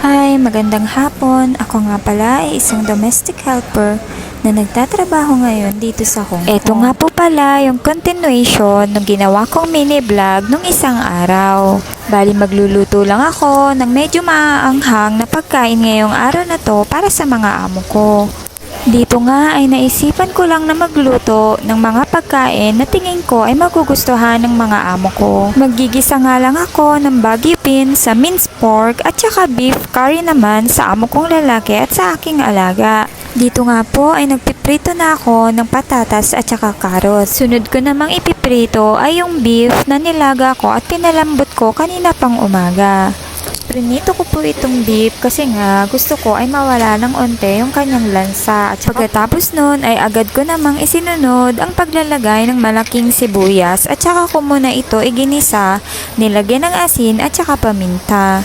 Hi, magandang hapon. Ako nga pala ay isang domestic helper na nagtatrabaho ngayon dito sa Hong Kong. Ito nga po pala yung continuation ng ginawa kong mini vlog nung isang araw. Bali magluluto lang ako ng medyo maaanghang na pagkain ngayong araw na to para sa mga amo ko. Dito nga ay naisipan ko lang na magluto ng mga pagkain na tingin ko ay magugustuhan ng mga amo ko. Magigisa nga lang ako ng baggy pin sa minced pork at saka beef curry naman sa amo kong lalaki at sa aking alaga. Dito nga po ay nagpiprito na ako ng patatas at saka carrots. Sunod ko namang ipiprito ay yung beef na nilaga ko at pinalambot ko kanina pang umaga. Prinito ko po itong beef kasi nga gusto ko ay mawala ng onte yung kanyang lansa. At pagkatapos nun ay agad ko namang isinunod ang paglalagay ng malaking sibuyas at saka ko muna ito iginisa, nilagyan ng asin at saka paminta.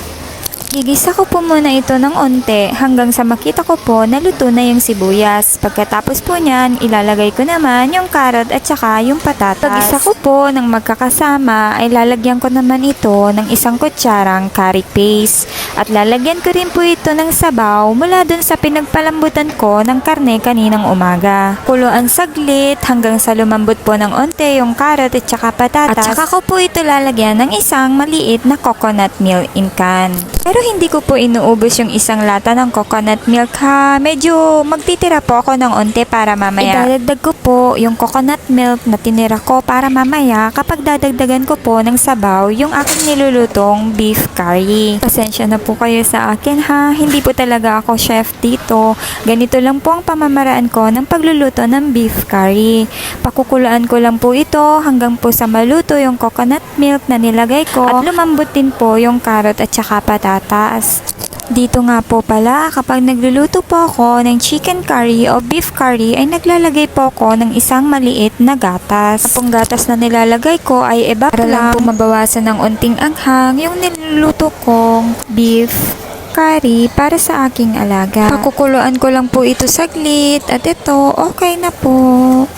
Gigisa ko po muna ito ng onte hanggang sa makita ko po na luto na yung sibuyas. Pagkatapos po niyan, ilalagay ko naman yung carrot at saka yung patatas. Pag-isa ko po ng magkakasama ay lalagyan ko naman ito ng isang kutsarang curry paste. At lalagyan ko rin po ito ng sabaw mula dun sa pinagpalambutan ko ng karne kaninang umaga. Kuluan saglit hanggang sa lumambot po ng onte yung carrot at saka patatas. At saka ko po ito lalagyan ng isang maliit na coconut milk in can. Pero hindi ko po inuubos yung isang lata ng coconut milk ha. Medyo magtitira po ako ng onte para mamaya. Idadagdag ko po yung coconut milk na tinira ko para mamaya kapag dadagdagan ko po ng sabaw yung aking nilulutong beef curry. Pasensya na po kayo sa akin ha. Hindi po talaga ako chef dito. Ganito lang po ang pamamaraan ko ng pagluluto ng beef curry. Pakukuluan ko lang po ito hanggang po sa maluto yung coconut milk na nilagay ko at lumambot din po yung carrot at saka patatas. Dito nga po pala, kapag nagluluto po ako ng chicken curry o beef curry, ay naglalagay po ako ng isang maliit na gatas. Kapong gatas na nilalagay ko ay iba para lang po mabawasan ng unting anghang yung niluluto kong beef curry para sa aking alaga. Pakukuluan ko lang po ito saglit at ito okay na po.